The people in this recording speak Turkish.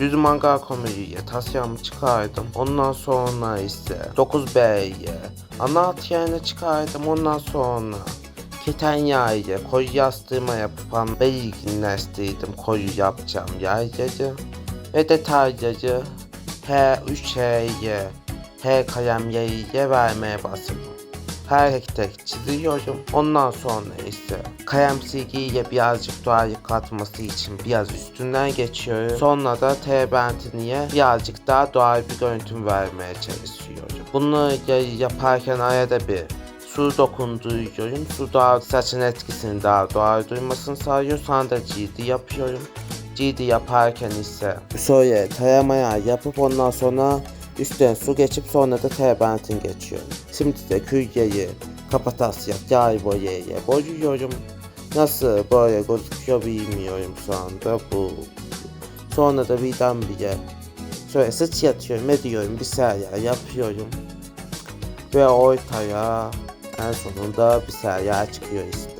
Düz mangal komediye tasyamı çıkardım. Ondan sonra ise 9B'ye anahtar yerine çıkardım. Ondan sonra keten yağıyla koyu yastığıma yapıpan belirginleştirdim koyu yapacağım yayları. Ve detayları H3H'ye H kalem yayıyla vermeye başladım. Her tek çiziyorum. Ondan sonra ise kalem birazcık doğayı katması için biraz üstünden geçiyorum. Sonra da T birazcık daha doğal bir görüntü vermeye çalışıyorum. Bunu yaparken arada bir su dokunduruyorum. Su daha saçın etkisini daha doğal duymasını sağlıyor. Sonra da cildi yapıyorum. Cildi yaparken ise şöyle taramaya yapıp ondan sonra üstten su geçip sonra da terbentin geçiyorum. Şimdi de külyeyi kapatasya yay boyaya boyuyorum. Nasıl böyle gözüküyor bilmiyorum şu anda bu. Sonra da birdenbire şöyle sıç yatıyorum ediyorum bir şeyler yapıyorum. Ve ortaya en sonunda bir şeyler çıkıyor işte.